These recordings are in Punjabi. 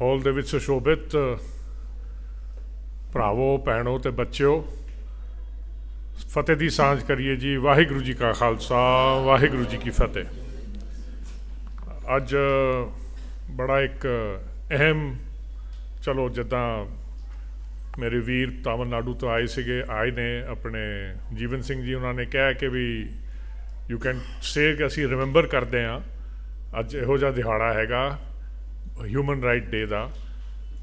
ਹਾਲ ਦੇ ਵਿੱਚ ਸੁਸ਼ੋਭਿਤ ਭਰਾਵੋ, ਭੈਣੋ ਤੇ ਬੱਚਿਓ, ਫਤਿਹ ਦੀ ਸਾਂਝ ਕਰੀਏ ਜੀ, ਵਾਹਿਗੁਰੂ ਜੀ ਕਾ ਖਾਲਸਾ, ਵਾਹਿਗੁਰੂ ਜੀ ਕੀ ਫਤਿਹ। ਅੱਜ ਬੜਾ ਇੱਕ ਅਹਿਮ, ਚਲੋ ਜਿੱਦਾਂ ਮੇਰੇ ਵੀਰ ਤਾਮਿਲਨਾਡੂ ਤੋਂ ਆਏ ਸੀਗੇ, ਆਏ ਨੇ ਆਪਣੇ ਜੀਵਨ ਸਿੰਘ ਜੀ, ਉਹਨਾਂ ਨੇ ਕਿਹਾ ਕਿ ਵੀ ਯੂ ਕੈਨ ਸੇ ਕਿ ਅਸੀਂ ਰਿਮੈਂਬਰ ਕਰਦੇ ਹਾਂ, ਅੱਜ ਇਹੋ ਜਿਹਾ ਦਿਹਾੜਾ ਹੈਗਾ। ਹਿਊਮਨ ਰਾਈਟ ਡੇ ਦਾ।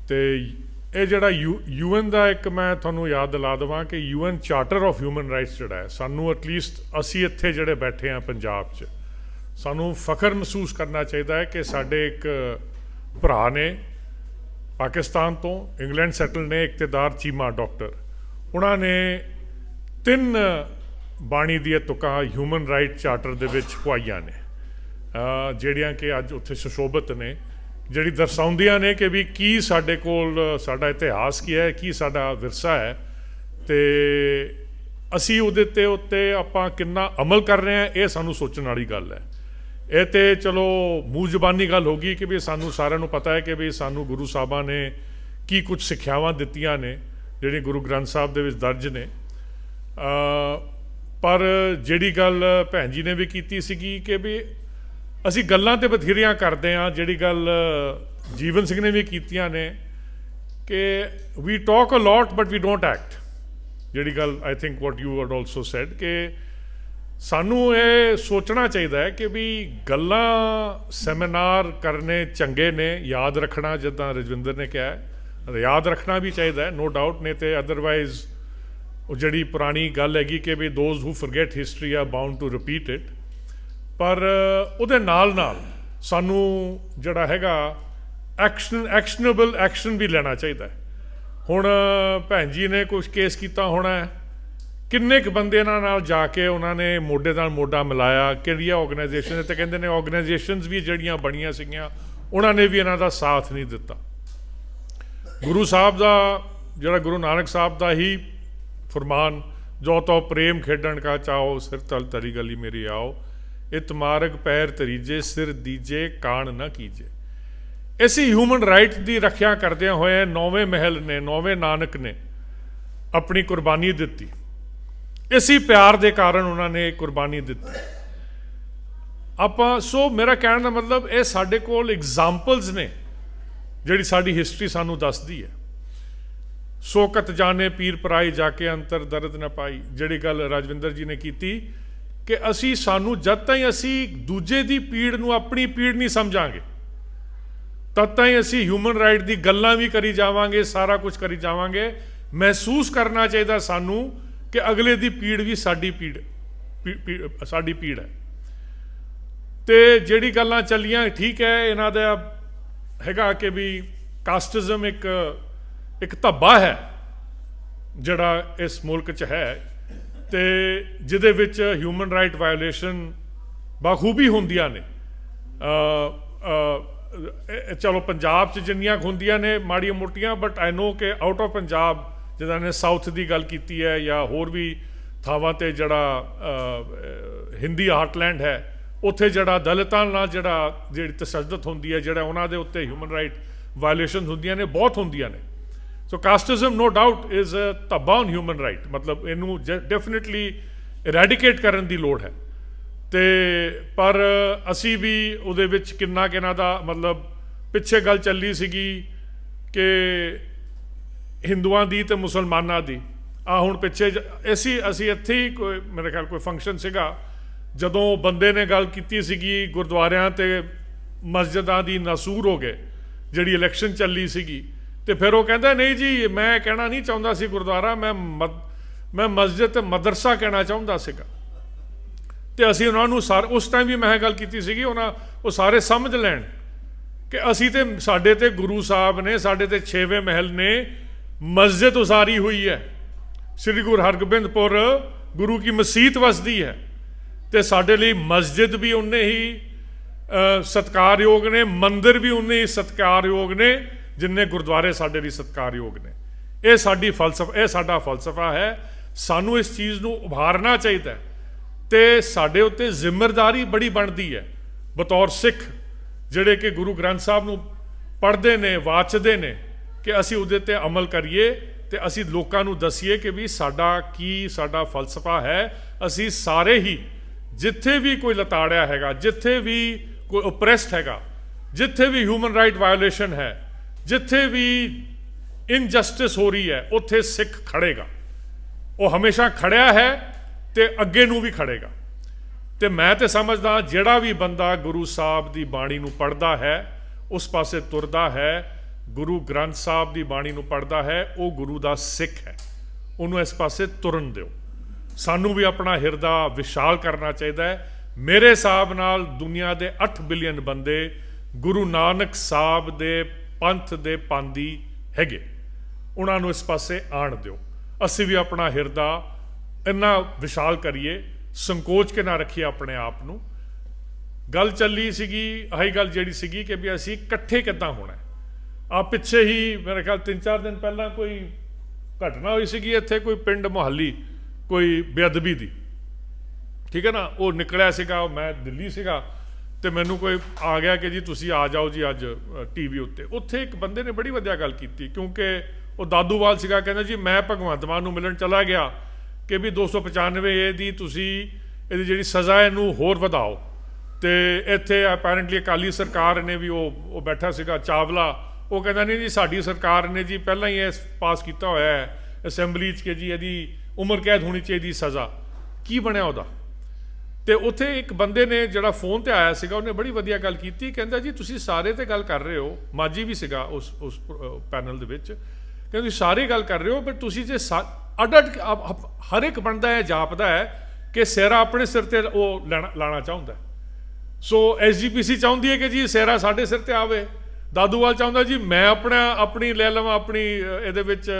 ਤੇ ਇਹ ਜਿਹੜਾ ਯੂਐਨ ਦਾ ਇੱਕ ਮੈਂ ਤੁਹਾਨੂੰ ਯਾਦ ਦਿਲਾ ਦਵਾਂ ਕਿ UN charter of human rights ਜਿਹੜਾ ਹੈ, ਸਾਨੂੰ ਐਟਲੀਸਟ ਅਸੀਂ ਇੱਥੇ ਜਿਹੜੇ ਬੈਠੇ ਆ ਪੰਜਾਬ 'ਚ, ਸਾਨੂੰ ਫਖਰ ਮਹਿਸੂਸ ਕਰਨਾ ਚਾਹੀਦਾ ਹੈ ਕਿ ਸਾਡੇ ਇੱਕ ਭਰਾ ਨੇ ਪਾਕਿਸਤਾਨ ਤੋਂ, ਇੰਗਲੈਂਡ ਸੈਟਲ ਨੇ, ਇਕਤਦਾਰ ਚੀਮਾ ਡਾਕਟਰ। ਉਹਨਾਂ ਨੇ ਤਿੰਨ ਬਾਣੀ ਦੀਆਂ ਤੁਕਾਂ ਹਿਊਮਨ ਰਾਈਟ ਚਾਰਟਰ ਦੇ ਵਿੱਚ ਪਵਾਈਆਂ ਨੇ ਜਿਹੜੀਆਂ ਕਿ ਅੱਜ ਉੱਥੇ ਸੁਸ਼ੋਭਿਤ ਨੇ। ਜਿਹੜੀ ਦਰਸਾਉਂਦੀਆਂ ਨੇ ਕਿ ਵੀ ਕੀ ਸਾਡੇ ਕੋਲ, ਸਾਡਾ ਇਤਿਹਾਸ ਕੀ ਹੈ, ਕੀ ਸਾਡਾ ਵਿਰਸਾ ਹੈ, ਤੇ ਅਸੀਂ ਉਹਦੇ ਤੇ ਉੱਤੇ ਆਪਾਂ ਕਿੰਨਾ ਅਮਲ ਕਰ ਰਹੇ ਹਾਂ, ਇਹ ਸਾਨੂੰ ਸੋਚਣ ਵਾਲੀ ਗੱਲ ਹੈ। ਇਹ ਤੇ ਚਲੋ ਮੂੰਹ ਜ਼ਬਾਨੀ ਗੱਲ ਹੋ ਗਈ ਕਿ ਵੀ ਸਾਨੂੰ ਸਾਰਿਆਂ ਨੂੰ ਪਤਾ ਹੈ ਕਿ ਵੀ ਸਾਨੂੰ ਗੁਰੂ ਸਾਹਿਬਾਂ ਨੇ ਕੀ ਕੁਝ ਸਿੱਖਿਆਵਾਂ ਦਿੱਤੀਆਂ ਨੇ, ਜਿਹੜੀ ਗੁਰੂ ਗ੍ਰੰਥ ਸਾਹਿਬ ਦੇ ਵਿੱਚ ਦਰਜ ਨੇ। ਪਰ ਜਿਹੜੀ ਗੱਲ ਭੈਣ ਜੀ ਨੇ ਵੀ ਕੀਤੀ ਸੀਗੀ ਕਿ ਵੀ ਅਸੀਂ ਗੱਲਾਂ ਤੇ ਬਥੇਰੀਆਂ ਕਰਦੇ ਆ ਜਿਹੜੀ ਗੱਲ ਜੀਵਨ ਸਿੰਘ ਨੇ ਵੀ ਕੀਤੀਆਂ ਨੇ ਕਿ we talk a lot but we don't act ਜਿਹੜੀ ਗੱਲ I think what you had also said ਕਿ ਸਾਨੂੰ ਇਹ ਸੋਚਣਾ ਚਾਹੀਦਾ ਹੈ ਕਿ ਵੀ ਗੱਲਾਂ ਸੈਮੀਨਾਰ ਕਰਨੇ ਚੰਗੇ ਨੇ, ਯਾਦ ਰੱਖਣਾ, ਜਿੱਦਾਂ ਰਜਵਿੰਦਰ ਨੇ ਕਿਹਾ ਯਾਦ ਰੱਖਣਾ ਵੀ ਚਾਹੀਦਾ ਹੈ ਨੋ ਡਾਊਟ ਨੇ ਤੇ ਅਦਰਵਾਈਜ਼ ਉਹ ਜਿਹੜੀ ਪੁਰਾਣੀ ਗੱਲ ਹੈਗੀ ਕਿ ਵੀ those who forget history are bound to repeat it ਪਰ ਉਹਦੇ ਨਾਲ ਨਾਲ ਸਾਨੂੰ ਜਿਹੜਾ ਹੈਗਾ ਐਕਸ਼ਨ, ਐਕਸ਼ਨੇਬਲ ਐਕਸ਼ਨ ਵੀ ਲੈਣਾ ਚਾਹੀਦਾ ਹੈ। ਹੁਣ ਭੈਣ ਜੀ ਨੇ ਕੁਝ ਕੇਸ ਕੀਤਾ ਹੋਣਾ ਕਿੰਨੇ ਕੁ ਬੰਦੇ ਇਹਨਾਂ ਨਾਲ ਜਾ ਕੇ ਉਹਨਾਂ ਨੇ ਮੋਢੇ ਨਾਲ ਮੋਢਾ ਮਿਲਾਇਆ? ਕਿਹੜੀਆਂ ਆਰਗੇਨਾਈਜੇਸ਼ਨ ਤੇ ਕਹਿੰਦੇ ਨੇ ਆਰਗੇਨਾਈਜੇਸ਼ਨਸ ਵੀ ਜਿਹੜੀਆਂ ਬਣੀਆਂ ਸੀਗੀਆਂ, ਉਹਨਾਂ ਨੇ ਵੀ ਇਹਨਾਂ ਦਾ ਸਾਥ ਨਹੀਂ ਦਿੱਤਾ। ਗੁਰੂ ਸਾਹਿਬ ਦਾ, ਜਿਹੜਾ ਗੁਰੂ ਨਾਨਕ ਸਾਹਿਬ ਦਾ ਹੀ ਫਰਮਾਨ, ਜੋ ਤੋ ਪ੍ਰੇਮ ਖੇਡਣ ਕਾ ਚਾਓ ਸਿਰ ਤਲ ਤਰੀ ਗਲੀ ਮੇਰੀ ਆਓ। ਇਤ ਮਾਰਗ ਪੈਰ ਤਰੀਜੇ ਸਿਰ ਦੀਜੇ, ਕਾਣ ਨਾ ਕੀਜੇ। ਇਸੇ ਹਿਊਮਨ ਰਾਈਟ ਦੀ ਰੱਖਿਆ ਕਰਦਿਆਂ ਹੋਏ ਨੌਵੇਂ ਮਹਿਲ ਨੇ, ਨੌਵੇਂ ਨਾਨਕ ਨੇ ਆਪਣੀ ਕੁਰਬਾਨੀ ਦਿੱਤੀ। ਇਸੇ ਪਿਆਰ ਦੇ ਕਾਰਨ ਉਹਨਾਂ ਨੇ ਕੁਰਬਾਨੀ ਦਿੱਤੀ। ਆਪਾਂ, ਸੋ ਮੇਰਾ ਕਹਿਣ ਦਾ ਮਤਲਬ, ਇਹ ਸਾਡੇ ਕੋਲ ਐਗਜ਼ਾਮਪਲਸ ਨੇ, ਜਿਹੜੀ ਸਾਡੀ ਹਿਸਟਰੀ ਸਾਨੂੰ ਦੱਸਦੀ ਹੈ। ਸੋਕਤ ਜਾਣੇ, ਪੀਰ ਪਰਾਈ ਜਾ ਕੇ ਅੰਤਰ ਦਰਦ ਨਾ ਪਾਈ, ਜਿਹੜੀ ਗੱਲ ਰਾਜਵਿੰਦਰ ਜੀ ਨੇ ਕੀਤੀ ਕਿ ਅਸੀਂ ਸਾਨੂੰ ਜਦ ਤਾਈਂ ਅਸੀਂ ਦੂਜੇ ਦੀ ਪੀੜ ਨੂੰ ਆਪਣੀ ਪੀੜ ਨਹੀਂ ਸਮਝਾਂਗੇ, ਤਦ ਤਾਈਂ ਅਸੀਂ ਹਿਊਮਨ ਰਾਈਟ ਦੀ ਗੱਲਾਂ ਵੀ ਕਰੀ ਜਾਵਾਂਗੇ, ਸਾਰਾ ਕੁਝ ਕਰੀ ਜਾਵਾਂਗੇ। ਮਹਿਸੂਸ ਕਰਨਾ ਚਾਹੀਦਾ ਸਾਨੂੰ ਕਿ ਅਗਲੇ ਦੀ ਪੀੜ ਵੀ ਸਾਡੀ ਪੀੜ, ਪੀ- ਪੀ- ਸਾਡੀ ਪੀੜ ਹੈ। ਤੇ ਜਿਹੜੀ ਗੱਲਾਂ ਚੱਲੀਆਂ, ਠੀਕ ਹੈ, ਇਹਨਾਂ ਦਾ ਹੈਗਾ ਕਿ ਵੀ ਕਾਸਟਿਜ਼ਮ ਇੱਕ ਇੱਕ ਧੱਬਾ ਹੈ, ਜਿਹੜਾ ਇਸ ਮੁਲਕ 'ਚ ਹੈ। ਤੇ ਜਿਹਦੇ ਵਿੱਚ ਹਿਊਮਨ ਰਾਈਟ ਵਾਇਓਲੇਸ਼ਨ ਬਾਖੂਬੀ ਹੁੰਦੀਆਂ ਨੇ। ਅ ਚਲੋ ਪੰਜਾਬ 'ਚ ਜਿੰਨੀਆਂ ਕੁ ਹੁੰਦੀਆਂ ਨੇ ਮਾੜੀਆਂ ਮੋਟੀਆਂ ਬਟ ਆਈ ਨੋ ਕਿ ਆਊਟ ਆਫ ਪੰਜਾਬ ਜਿੱਦਾਂ ਨੇ ਸਾਊਥ ਦੀ ਗੱਲ ਕੀਤੀ ਹੈ ਜਾਂ ਹੋਰ ਵੀ ਥਾਵਾਂ ਤੇ ਜਿਹੜਾ ਹਿੰਦੀ ਹਾਰਟਲੈਂਡ ਹੈ, ਉੱਥੇ ਜਿਹੜਾ ਦਲਿਤਾਂ ਨਾਲ ਜਿਹੜਾ ਜਿਹੜੀ ਤਸ਼ੱਦਦ ਹੁੰਦੀ ਹੈ, ਜਿਹੜਾ ਉਹਨਾਂ ਦੇ ਉੱਤੇ ਹਿਊਮਨ ਰਾਈਟ ਵਾਇਓਲੇਸ਼ਨ ਹੁੰਦੀਆਂ ਨੇ, ਬਹੁਤ ਹੁੰਦੀਆਂ ਨੇ। So casteism no doubt is a ਧੱਬਾ on human right ਮਤਲਬ ਇਹਨੂੰ ਡੈਫੀਨਿਟਲੀ ਇਰੈਡੀਕੇਟ ਕਰਨ ਦੀ ਲੋੜ ਹੈ ਤੇ ਪਰ ਅਸੀਂ ਵੀ ਉਹਦੇ ਵਿੱਚ ਕਿੰਨਾ ਕਿੰਨਾ ਦਾ ਮਤਲਬ ਪਿੱਛੇ ਗੱਲ ਚੱਲੀ ਸੀਗੀ ਕਿ ਹਿੰਦੂਆਂ ਦੀ ਤੇ ਮੁਸਲਮਾਨਾਂ ਦੀ ਆ ਹੁਣ ਪਿੱਛੇ ਜ- ਅਸੀਂ ਅਸੀਂ ਇੱਥੇ ਹੀ ਕੋਈ ਮੇਰੇ ਖਿਆਲ ਕੋਈ ਫੰਕਸ਼ਨ ਸੀਗਾ ਜਦੋਂ ਬੰਦੇ ਨੇ ਗੱਲ ਕੀਤੀ ਸੀਗੀ ਗੁਰਦੁਆਰਿਆਂ ਤੇ ਮਸਜਿਦਾਂ ਦੀ ਨਸੂਰ ਹੋ ਗਏ ਜਿਹੜੀ ਇਲੈਕਸ਼ਨ ਚੱਲੀ ਸੀਗੀ ਤੇ ਫਿਰ ਉਹ ਕਹਿੰਦਾ ਨਹੀਂ ਜੀ ਮੈਂ ਕਹਿਣਾ ਨਹੀਂ ਚਾਹੁੰਦਾ ਸੀ ਗੁਰਦੁਆਰਾ ਮੈਂ ਮਦ- ਮੈਂ ਮਸਜਿਦ ਤੇ ਮਦਰਸਾ ਕਹਿਣਾ ਚਾਹੁੰਦਾ ਸੀਗਾ। ਤੇ ਅਸੀਂ ਉਹਨਾਂ ਨੂੰ ਸਾਰ ਉਸ ਟਾਈਮ ਵੀ ਮੈਂ ਗੱਲ ਕੀਤੀ ਸੀਗੀ ਉਹਨਾਂ ਉਹ ਸਾਰੇ ਸਮਝ ਲੈਣ ਕਿ ਅਸੀਂ ਤੇ ਸਾਡੇ ਤੇ ਗੁਰੂ ਸਾਹਿਬ ਨੇ ਸਾਡੇ ਤੇ ਛੇਵੇਂ ਮਹਿਲ ਨੇ ਮਸਜਿਦ ਉਸਾਰੀ ਹੋਈ ਹੈ। ਸ੍ਰੀ ਗੁਰੂ ਹਰਗੋਬਿੰਦਪੁਰ ਗੁਰੂ ਕੀ ਮਸੀਤ ਵਸਦੀ ਹੈ ਤੇ ਸਾਡੇ ਲਈ ਮਸਜਿਦ ਵੀ ਉਨੇ ਹੀ ਅ, ਸਤਿਕਾਰਯੋਗ ਨੇ ਮੰਦਿਰ ਵੀ ਉਨੇ ਹੀ ਸਤਿਕਾਰਯੋਗ ਨੇ। ਜਿੰਨੇ ਗੁਰਦੁਆਰੇ ਸਾਡੇ ਲਈ ਸਤਿਕਾਰਯੋਗ ਨੇ। ਇਹ ਸਾਡੀ ਫਲਸਫਾ, ਇਹ ਸਾਡਾ ਫਲਸਫਾ ਹੈ। ਸਾਨੂੰ ਇਸ ਚੀਜ਼ ਨੂੰ ਉਭਾਰਨਾ ਚਾਹੀਦਾ ਹੈ। ਤੇ ਸਾਡੇ ਉੱਤੇ ਜ਼ਿੰਮੇਵਾਰੀ ਬੜੀ ਬਣਦੀ ਹੈ। ਬਤੌਰ ਸਿੱਖ ਜਿਹੜੇ ਕਿ ਗੁਰੂ ਗ੍ਰੰਥ ਸਾਹਿਬ ਨੂੰ ਪੜ੍ਹਦੇ ਨੇ, ਵਾਚਦੇ ਨੇ ਕਿ ਅਸੀਂ ਉਹਦੇ ਤੇ ਅਮਲ ਕਰੀਏ ਤੇ ਅਸੀਂ ਲੋਕਾਂ ਨੂੰ ਦਸੀਏ ਕਿ ਵੀ ਸਾਡਾ ਕੀ, ਸਾਡਾ ਫਲਸਫਾ ਹੈ। ਅਸੀਂ ਸਾਰੇ ਹੀ ਜਿੱਥੇ ਵੀ ਕੋਈ ਲਤਾੜਿਆ ਹੈਗਾ, ਜਿੱਥੇ ਵੀ ਕੋਈ ਓਪਰੈਸਡ ਹੈਗਾ, ਜਿੱਥੇ ਵੀ ਹਿਊਮਨ ਰਾਈਟ ਵਾਇਓਲੇਸ਼ਨ ਹੈ ਜਿੱਥੇ ਵੀ ਇਨਜਸਟਿਸ ਹੋ ਰਹੀ ਹੈ, ਉੱਥੇ ਸਿੱਖ ਖੜੇਗਾ ਉਹ ਹਮੇਸ਼ਾ ਖੜਿਆ ਹੈ ਤੇ ਅੱਗੇ ਨੂੰ ਵੀ ਖੜੇਗਾ ਤੇ ਮੈਂ ਤੇ ਸਮਝਦਾ, ਜਿਹੜਾ ਵੀ ਬੰਦਾ ਗੁਰੂ ਸਾਹਿਬ ਦੀ ਬਾਣੀ ਨੂੰ ਪੜ੍ਹਦਾ ਹੈ, ਉਸ ਪਾਸੇ ਤੁਰਦਾ ਹੈ, ਗੁਰੂ ਗ੍ਰੰਥ ਸਾਹਿਬ ਦੀ ਬਾਣੀ ਨੂੰ ਪੜ੍ਹਦਾ ਹੈ, ਉਹ ਗੁਰੂ ਦਾ ਸਿੱਖ ਹੈ। ਉਹਨੂੰ ਇਸ ਪਾਸੇ ਤੁਰਨ ਦਿਓ। ਸਾਨੂੰ ਵੀ ਆਪਣਾ ਹਿਰਦਾ ਵਿਸ਼ਾਲ ਕਰਨਾ ਚਾਹੀਦਾ ਹੈ। ਮੇਰੇ ਹਿਸਾਬ ਨਾਲ ਦੁਨੀਆ ਦੇ 8 ਬਿਲੀਅਨ ਬੰਦੇ ਗੁਰੂ ਨਾਨਕ ਸਾਹਿਬ ਦੇ ਪੰਥ ਦੇ ਪਾਂਦੀ ਹੈਗੇ। ਉਹਨਾਂ ਨੂੰ ਇਸ ਪਾਸੇ ਆਣ ਦਿਓ। ਅਸੀਂ ਵੀ ਆਪਣਾ ਹਿਰਦਾ ਇੰਨਾ ਵਿਸ਼ਾਲ ਕਰੀਏ, ਸੰਕੋਚ ਕੇ ਨਾ ਰੱਖੀਏ ਆਪਣੇ ਆਪ ਨੂੰ। ਗੱਲ ਚੱਲੀ ਸੀਗੀ, ਆਹੀ ਗੱਲ ਜਿਹੜੀ ਸੀਗੀ ਕਿ ਵੀ ਅਸੀਂ ਇਕੱਠੇ ਕਿੱਦਾਂ ਹੋਣਾ ਆ ਪਿੱਛੇ ਹੀ ਮੇਰੇ ਖਿਆਲ 3-4 ਦਿਨ ਪਹਿਲਾਂ ਕੋਈ ਘਟਨਾ ਹੋਈ ਸੀਗੀ, ਇੱਥੇ ਕੋਈ ਪਿੰਡ ਮੁਹੱਲੀ, ਕੋਈ ਬੇਅਦਬੀ ਦੀ। ਠੀਕ ਹੈ ਨਾ? ਉਹ ਨਿਕਲਿਆ ਸੀਗਾ ਮੈਂ ਦਿੱਲੀ ਸੀਗਾ। ਤੇ ਮੈਨੂੰ ਕੋਈ ਆ ਗਿਆ ਕਿ ਜੀ ਤੁਸੀਂ ਆ ਜਾਓ ਜੀ ਅੱਜ ਟੀਵੀ ਉੱਤੇ। ਉੱਥੇ ਇੱਕ ਬੰਦੇ ਨੇ ਬੜੀ ਵਧੀਆ ਗੱਲ ਕੀਤੀ, ਕਿਉਂਕਿ ਉਹ ਦਾਦੂਵਾਲ ਸੀਗਾ, ਕਹਿੰਦਾ ਜੀ, ਮੈਂ ਭਗਵੰਤ ਮਾਨ ਨੂੰ ਮਿਲਣ ਚਲਾ ਗਿਆ ਕਿ ਵੀ 295 ਏ ਦੀ ਤੁਸੀਂ ਇਹਦੀ ਜਿਹੜੀ ਸਜ਼ਾ ਇਹਨੂੰ ਹੋਰ ਵਧਾਓ। ਤੇ ਇੱਥੇ ਅਪੈਰੈਂਟਲੀ ਅਕਾਲੀ ਸਰਕਾਰ ਨੇ ਵੀ ਉਹ ਉਹ ਬੈਠਾ ਸੀਗਾ, ਚਾਵਲਾ। ਉਹ ਕਹਿੰਦਾ, ਨਹੀਂ ਜੀ ਸਾਡੀ ਸਰਕਾਰ ਨੇ ਜੀ ਪਹਿਲਾਂ ਹੀ ਇਹ ਪਾਸ ਕੀਤਾ ਹੋਇਆ ਹੈ, ਅਸੈਂਬਲੀ 'ਚ ਕਿ ਜੀ ਇਹਦੀ ਉਮਰ ਕੈਦ ਹੋਣੀ ਚਾਹੀਦੀ ਸਜ਼ਾ। ਕੀ ਬਣਿਆ ਉਹਦਾ? ਤੇ ਉੱਥੇ ਇੱਕ ਬੰਦੇ ਨੇ ਜਿਹੜਾ ਫੋਨ ਤੇ ਆਇਆ ਸੀਗਾ, ਉਹਨੇ ਬੜੀ ਵਧੀਆ ਗੱਲ ਕੀਤੀ, ਕਹਿੰਦਾ ਜੀ, ਤੁਸੀਂ ਸਾਰੇ ਤੇ ਗੱਲ ਕਰ ਰਹੇ ਹੋ, ਮਾਜੀ ਵੀ ਸੀਗਾ ਉਸ ਉਸ ਪੈਨਲ ਦੇ ਵਿੱਚ, ਕਹਿੰਦਾ ਤੁਸੀਂ ਸਾਰੇ ਗੱਲ ਕਰ ਰਹੇ ਹੋ ਪਰ ਤੁਸੀਂ ਜੇ ਅੱਡ ਅੱਡ ਹਰ ਇੱਕ ਬੰਦਾ ਹੈ, ਜਾਪਦਾ ਹੈ ਕਿ ਸਿਹਰਾ ਆਪਣੇ ਸਿਰ ਤੇ ਉਹ ਲਾਣਾ ਚਾਹੁੰਦਾ ਸੋ ਐਸਜੀਪੀਸੀ ਚਾਹੁੰਦੀ ਹੈ ਕਿ ਜੀ ਸਿਹਰਾ ਸਾਡੇ ਸਿਰ ਤੇ ਆਵੇ। ਦਾਦੂਵਾਲ ਚਾਹੁੰਦਾ ਜੀ, ਮੈਂ ਆਪਣਾ, ਆਪਣੀ ਲੈ ਲਵਾਂ, ਆਪਣੀ ਇਹਦੇ ਵਿੱਚ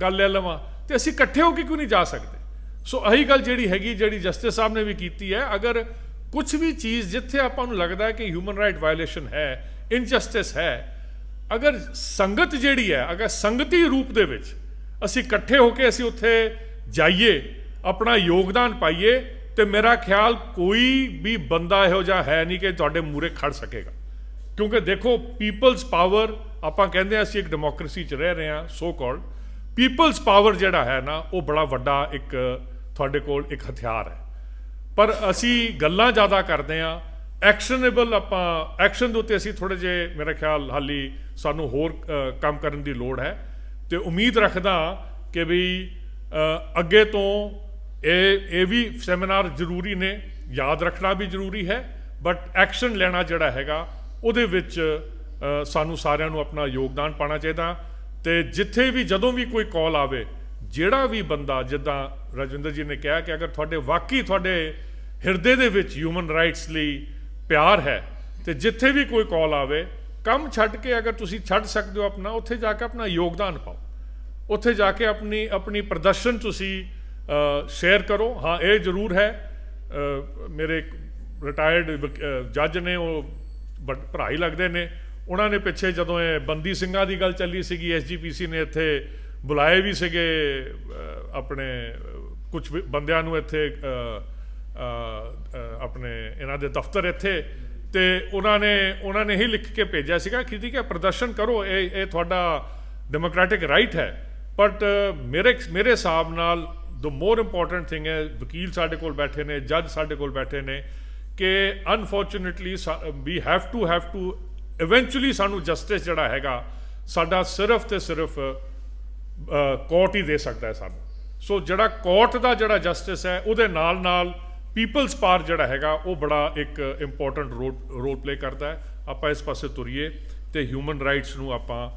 ਗੱਲ ਲੈ ਲਵਾਂ। ਤੇ ਅਸੀਂ ਇਕੱਠੇ ਹੋ ਕੇ ਕਿਉਂ ਨਹੀਂ ਜਾ ਸਕਦੇ? ਸੋ ਅਹੀ ਗੱਲ ਜਿਹੜੀ ਹੈਗੀ, ਜਿਹੜੀ ਜਸਟਿਸ ਸਾਹਿਬ ਨੇ ਵੀ ਕੀਤੀ ਹੈ, ਅਗਰ ਕੁਝ ਵੀ ਚੀਜ਼ ਜਿੱਥੇ ਆਪਾਂ ਨੂੰ ਲੱਗਦਾ ਹੈ ਕਿ ਹਿਊਮਨ ਰਾਈਟ ਵਾਇਲੇਸ਼ਨ ਹੈ ਇਨਜਸਟਿਸ ਹੈ, ਅਗਰ ਸੰਗਤ ਜਿਹੜੀ ਹੈ, ਅਗਰ ਸੰਗਤੀ ਰੂਪ ਦੇ ਵਿੱਚ ਅਸੀਂ ਇਕੱਠੇ ਹੋ ਕੇ ਅਸੀਂ ਉੱਥੇ ਜਾਈਏ, ਆਪਣਾ ਯੋਗਦਾਨ ਪਾਈਏ, ਤੇ ਮੇਰਾ ਖਿਆਲ ਕੋਈ ਵੀ ਬੰਦਾ ਇਹੋ ਜਿਹਾ ਹੈ ਨਹੀਂ ਕਿ ਤੁਹਾਡੇ ਮੂਰੇ ਖੜ ਸਕੇਗਾ। ਕਿਉਂਕਿ ਦੇਖੋ ਪੀਪਲਸ ਪਾਵਰ ਆਪਾਂ ਕਹਿੰਦੇ ਆ ਅਸੀਂ ਇੱਕ ਡੈਮੋਕ੍ਰੇਸੀ 'ਚ ਰਹਿ ਰਹੇ ਹਾਂ ਸੋ ਕਾਲਡ ਪੀਪਲਸ ਪਾਵਰ ਜਿਹੜਾ ਹੈ ਨਾ, ਉਹ ਬੜਾ ਵੱਡਾ ਇੱਕ ਤੁਹਾਡੇ ਕੋਲ ਇੱਕ ਹਥਿਆਰ ਹੈ। ਪਰ ਅਸੀਂ ਗੱਲਾਂ ਜ਼ਿਆਦਾ ਕਰਦੇ ਆ ਐਕਸ਼ਨੇਬਲ ਆਪਾਂ ਐਕਸ਼ਨ ਦੇ ਉੱਤੇ ਅਸੀਂ ਥੋੜੇ ਜੇ ਮੇਰਾ ਖਿਆਲ ਹਾਲੀ ਸਾਨੂੰ ਹੋਰ ਕੰਮ ਕਰਨ ਦੀ ਲੋੜ ਹੈ। ਤੇ ਉਮੀਦ ਰੱਖਦਾ ਕਿ ਵੀ ਅੱਗੇ ਤੋਂ ਇਹ ਇਹ ਵੀ ਸੈਮੀਨਾਰ ਜ਼ਰੂਰੀ ਨੇ। ਯਾਦ ਰੱਖਣਾ ਵੀ ਜ਼ਰੂਰੀ ਹੈ। ਬਟ ਐਕਸ਼ਨ ਲੈਣਾ ਜਿਹੜਾ ਹੈਗਾ, ਉਹਦੇ ਵਿੱਚ ਸਾਨੂੰ ਸਾਰਿਆਂ ਨੂੰ ਆਪਣਾ ਯੋਗਦਾਨ ਪਾਣਾ ਚਾਹੀਦਾ। ਤੇ ਜਿੱਥੇ ਵੀ ਜਦੋਂ ਵੀ ਕੋਈ ਕਾਲ ਆਵੇ, ਜਿਹੜਾ ਵੀ ਬੰਦਾ, ਜਿੱਦਾਂ ਰਜਿੰਦਰ ਜੀ ਨੇ ਕਿਹਾ ਕਿ ਅਗਰ ਤੁਹਾਡੇ ਵਾਕਈ ਤੁਹਾਡੇ ਹਿਰਦੇ ਦੇ ਵਿੱਚ ਹਿਊਮਨ ਰਾਈਟਸ ਲਈ ਪਿਆਰ ਹੈ, ਤੇ ਜਿੱਥੇ ਵੀ ਕੋਈ ਕਾਲ ਆਵੇ, ਕੰਮ ਛੱਡ ਕੇ ਅਗਰ ਤੁਸੀਂ ਛੱਡ ਸਕਦੇ ਹੋ ਆਪਣਾ, ਉੱਥੇ ਜਾ ਕੇ ਆਪਣਾ ਯੋਗਦਾਨ ਪਾਓ। ਉੱਥੇ ਜਾ ਕੇ ਆਪਣੀ ਆਪਣੀ ਪ੍ਰਦਰਸ਼ਨ ਤੁਸੀਂ ਸ਼ੇਅਰ ਕਰੋ। ਹਾਂ, ਇਹ ਜ਼ਰੂਰ ਹੈ। ਮੇਰੇ ਰਿਟਾਇਰਡ ਜੱਜ ਨੇ, ਉਹ ਭਰਾ ਹੀ ਲੱਗਦੇ ਨੇ। ਉਹਨਾਂ ਨੇ ਪਿੱਛੇ ਜਦੋਂ ਇਹ ਬੰਦੀ ਸਿੰਘਾਂ ਦੀ ਗੱਲ ਚੱਲੀ ਸੀਗੀ ਐਸਜੀਪੀਸੀ ਨੇ ਇੱਥੇ ਬੁਲਾਏ ਵੀ ਸੀਗੇ ਆਪਣੇ ਕੁਝ ਬੰਦਿਆਂ ਨੂੰ ਇੱਥੇ ਆਪਣੇ ਇਹਨਾਂ ਦੇ ਦਫ਼ਤਰ ਇੱਥੇ ਤੇ ਉਹਨਾਂ ਨੇ ਉਹਨਾਂ ਨੇ ਹੀ ਲਿਖ ਕੇ ਭੇਜਿਆ ਸੀਗਾ ਕਿ ਠੀਕ ਹੈ, ਪ੍ਰਦਰਸ਼ਨ ਕਰੋ, ਇਹ ਇਹ ਤੁਹਾਡਾ ਡੈਮੋਕ੍ਰੈਟਿਕ ਰਾਈਟ ਹੈ। ਬਟ ਮੇਰੇ ਮੇਰੇ ਹਿਸਾਬ ਨਾਲ ਦ ਮੋਰ ਇੰਪੋਰਟੈਂਟ ਥਿੰਗ ਹੈ, ਵਕੀਲ ਸਾਡੇ ਕੋਲ ਬੈਠੇ ਨੇ, ਜੱਜ ਸਾਡੇ ਕੋਲ ਬੈਠੇ ਨੇ ਕਿ unfortunately we have to have to eventually ਸਾਨੂੰ ਜਸਟਿਸ ਜਿਹੜਾ ਹੈਗਾ, ਸਾਡਾ ਸਿਰਫ ਤੇ ਸਿਰਫ ਕੋਰਟ ਹੀ ਦੇ ਸਕਦਾ ਹੈ ਸਾਨੂੰ। ਸੋ ਜਿਹੜਾ ਕੋਰਟ ਦਾ ਜਿਹੜਾ ਜਸਟਿਸ ਹੈ, ਉਹਦੇ ਨਾਲ ਨਾਲ ਪੀਪਲਸ ਪਾਰ ਜਿਹੜਾ ਹੈਗਾ, ਉਹ ਬੜਾ ਇੱਕ ਇੰਪੋਰਟੈਂਟ ਰੋਲ ਪਲੇ ਕਰਦਾ ਹੈ। ਆਪਾਂ ਇਸ ਪਾਸੇ ਤੁਰੀਏ ਤੇ ਹਿਊਮਨ ਰਾਈਟਸ ਨੂੰ ਆਪਾਂ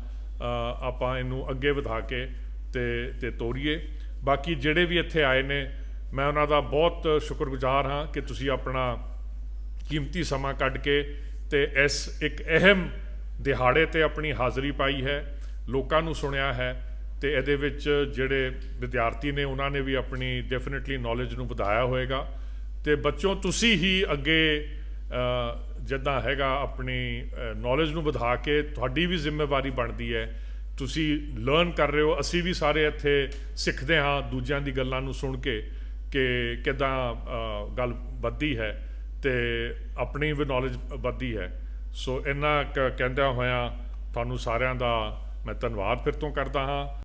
ਆਪਾਂ ਇਹਨੂੰ ਅੱਗੇ ਵਧਾ ਕੇ ਤੇ ਤੇ ਤੋਰੀਏ। ਬਾਕੀ ਜਿਹੜੇ ਵੀ ਇੱਥੇ ਆਏ ਨੇ, ਮੈਂ ਉਹਨਾਂ ਦਾ ਬਹੁਤ ਸ਼ੁਕਰਗੁਜ਼ਾਰ ਹਾਂ ਕਿ ਤੁਸੀਂ ਆਪਣਾ ਕੀਮਤੀ ਸਮਾਂ ਕੱਢ ਕੇ ਤੇ ਇਸ ਇੱਕ ਅਹਿਮ ਦਿਹਾੜੇ ਤੇ ਆਪਣੀ ਹਾਜ਼ਰੀ ਪਾਈ ਹੈ, ਲੋਕਾਂ ਨੂੰ ਸੁਣਿਆ ਹੈ ਤੇ ਇਹਦੇ ਵਿੱਚ ਜਿਹੜੇ ਵਿਦਿਆਰਥੀ ਨੇ ਉਹਨਾਂ ਨੇ ਵੀ ਆਪਣੀ ਡੈਫੀਨਿਟਲੀ ਨੌਲੇਜ ਨੂੰ ਵਧਾਇਆ ਹੋਵੇਗਾ ਤੇ ਬੱਚੋਂ ਤੁਸੀਂ ਹੀ ਅੱਗੇ ਜਿੱਦਾਂ ਹੈਗਾ ਆਪਣੀ ਨੌਲੇਜ ਨੂੰ ਵਧਾ ਕੇ ਤੁਹਾਡੀ ਵੀ ਜ਼ਿੰਮੇਵਾਰੀ ਬਣਦੀ ਹੈ। ਤੁਸੀਂ ਲਰਨ ਕਰ ਰਹੇ ਹੋ, ਅਸੀਂ ਵੀ ਸਾਰੇ ਇੱਥੇ ਸਿੱਖਦੇ ਹਾਂ ਦੂਜਿਆਂ ਦੀ ਗੱਲਾਂ ਨੂੰ ਸੁਣ ਕੇ ਕਿ ਕਿਦਾਂ ਗੱਲ ਵੱਧਦੀ ਹੈ। ਤੇ ਆਪਣੀ ਵੀ ਨੌਲੇਜ ਵੱਧਦੀ ਹੈ। ਸੋ ਇਹਨਾਂ ਕੁ ਕਹਿੰਦਿਆਂ ਹੋਇਆਂ ਤੁਹਾਨੂੰ ਸਾਰਿਆਂ ਦਾ ਮੈਂ ਧੰਨਵਾਦ ਫਿਰ ਤੋਂ ਕਰਦਾ ਹਾਂ।